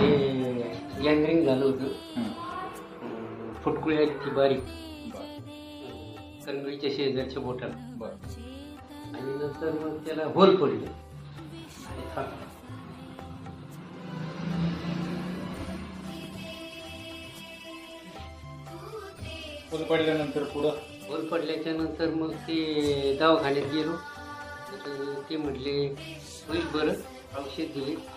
ते गँग्रिंग झालं होतं. फुटकुळी आली ती बारीक. बरं. कणगळीच्या शेजारच्या बोटाला. बरं. आणि नंतर मग त्याला होल पडले. आणि थांबला. फुल पडल्यानंतर पुढं? होल पडल्याच्या नंतर मग ते दवाखान्यात गेलो. तर ते म्हटले होईल बरं औषध दिले.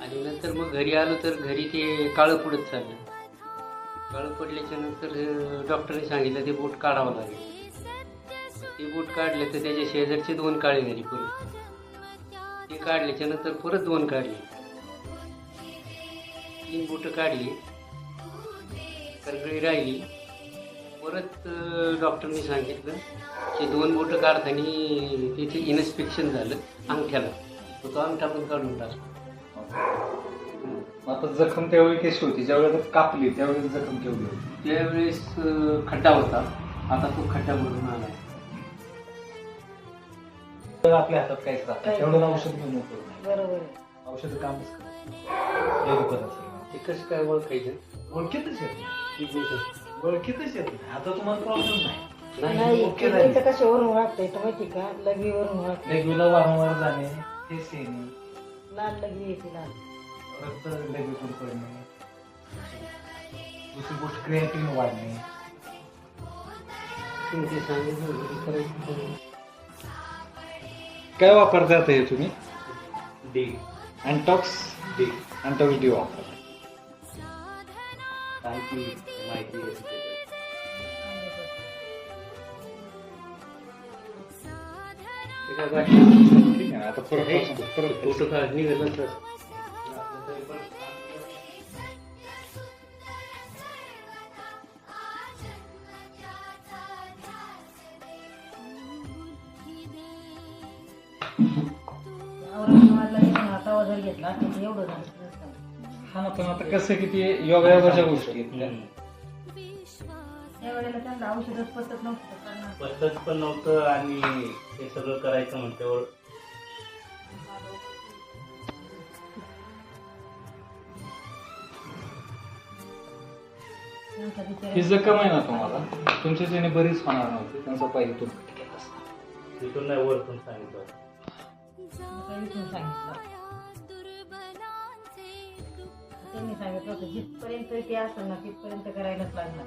आणि नंतर मग घरी आलो तर घरी ते काळं पडत चाललं. काळं पडल्याच्या नंतर डॉक्टरने सांगितलं ते बोट काढावं लागेल. ते बोट काढले तर त्याच्या शेजारचे दोन काळे झाले परत. ते काढल्याच्या नंतर परत दोन काढले. तीन बोटं काढली. करगळी राहिली. परत अं, डॉक्टरने सांगितलं की दोन बोटं काढताना तिथे इन्स्पेक्शन झालं अंगठ्याला. तो अंगठा पण काढून टाकला. आता जखम त्यावेळी कशी होती? ज्यावेळेस कापली त्यावेळेस जखम केवढी होती? त्यावेळेस अं, खड्डा होता. आता तो खड्डा भरून आला. तर आपल्या हातात काहीच राहत नाही. तेवढं नाही. औषध घेऊन उपयोग नाही बरोबर आहे. औषध कामच करत हे दुखत असेल. ते कसं काय ओळखायचं? ओळखीतच येत नाही. ओळखीतच येत नाही. आता तुम्हाला प्रॉब्लेम नाही. नाही ओके झाली. कशावरून तर माहिती का? लघवीवरून वाटतंय लेगवीला वारंवार जाणे फेस येणे लाल लघवी येते लाल. रक्त दुसरी गोष्ट क्रिएटिव्ह वाढणे तुम्ही ते सांगितलं होतं ते करायचं. काय वापरतात हे तुम्ही? D. Antox D. Antox D वापर काय ती माहिती आहे आता परत परत फोटो काढ निघालं तर ना, घेतला एवढं हा ना पण आता कसं की ते योगायोगाच्या गोष्टी आहेत त्या. वेळेला त्यांना औषधच पसत नव्हतं पद्धत पण नव्हतं आणि हे सगळं करायचं म्हटल्यावर. ही जखम आहे ना तुम्हाला? तुमच्या ज्याने बरीच होणार नव्हती त्यांचा पाहिजे तो केला असता. तिथून नाही वरतून सांगितलं. त्यांनी सांगितलं होतं जिथपर्यंत ते असेल ना तिथपर्यंत करायलाच लागणार.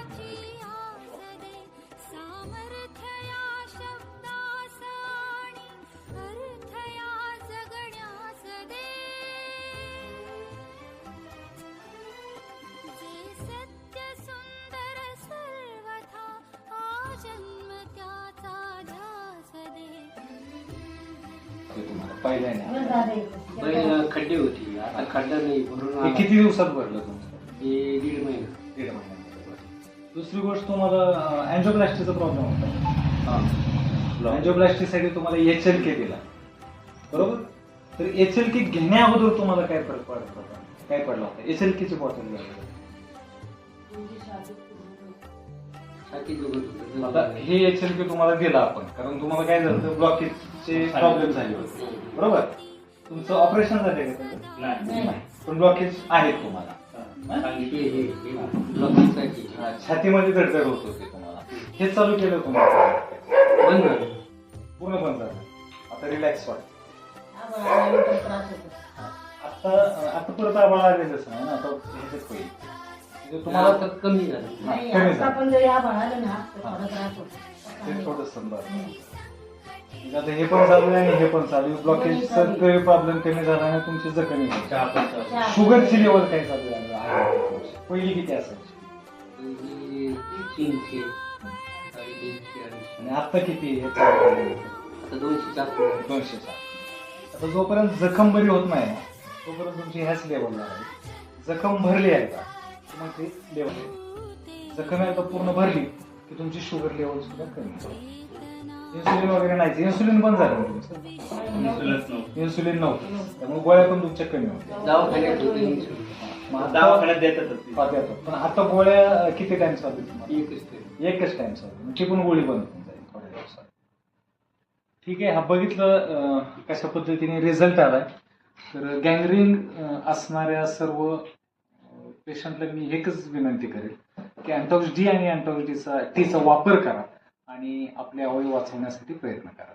ते तुम्हाला पाहिलंय ना. बरं झालं. पहिला खड्डे होती. आता खड्डा नाही भरून हे आला. किती दिवसात भरलं तुमचं? हे दीड महिना. दीड भरलं. दुसरी गोष्ट तुम्हाला अँजिओप्लास्टीचा प्रॉब्लेम होता. अँजिओप्लास्टीसाठी तुम्हाला एच एल के दिला. बरोबर? तर एच एल के घेण्या अगोदर तुम्हाला काय फरक पडत होता? काय पडला होता? एच एल केची बॉटल आता. हे एच एल के तुम्हाला दिलं आपण. कारण तुम्हाला काय झालं ब्लॉकेजचे प्रॉब्लेम झाले होते. बरोबर? तुमचं ऑपरेशन झाले का त्याचं? नाही. नाही. पण ब्लॉकेज आहेत तुम्हाला. ब्लॉकिंगसाठी. हा, छातीमध्ये धडधड होत होती तुम्हाला. हे चालू केलं तुम्हाला बंद. झालं. पूर्ण बंद झालं. आता रिलॅक्स वाटत आम्हाला आल्यानंतर त्रास होतो. आता आता परत आम्हाला आलेलंच नाही ना. आता ह्याच्यात होईल. म्हणजे तुम्हाला आता कमी झालं. हा, नाही, कमी आता झालं. पण जरी आभाळ आलं ना तर थोडा त्रास ते होतो थोडं म्हणजे आता हे पण चालू आहे आणि हे पण चालू आहे. ब्लॉकेज सगळे प्रॉब्लेम कमी झाला आणि तुमची जखमी झाली. चहा पण चालू. शुगरची लेवल काय चालू आहे? पहिली किती असायची? पहिली तीनशे साडेतीनशे अडीचशे. आणि आता किती हे चालू आहे? आता दोनशे आता जोपर्यंत जखम बरी होत नाही तोपर्यंत तुमची ह्याच लेवलला आहे. जखम भरली आहे की? मग ते लेवल जखम एकदा पूर्ण भरली की तुमची शुगर लेवल सुद्धा कमी इन्सुलिन वगैरे नाही. इन्सुलिन बंद झालं इन्सुलिन नव्हतं. त्यामुळे गोळ्या पण तुमच्या कमी होत्या. दवाखान्यात होते इन्सुलिन. मग आता- दवाखान्यात देतातच ते. हा, देतात. पण आता गोळ्या किती टाइम चालू तुम्हाला? एकच टाइम चालू ती पण गोळी बंद होऊन जाईल थोड्या दिवसात. ठीक आहे हा बघितलं कशा पद्धतीने रिझल्ट आलाय. तर गँग्रीन असणाऱ्या सर्व पेशंटला मी एकच विनंती करेल की अँटॉक्स डी आणि अँटॉक्स डीचा टीचा वापर करा आणि आपले अवयव वाचवण्यासाठी प्रयत्न करा.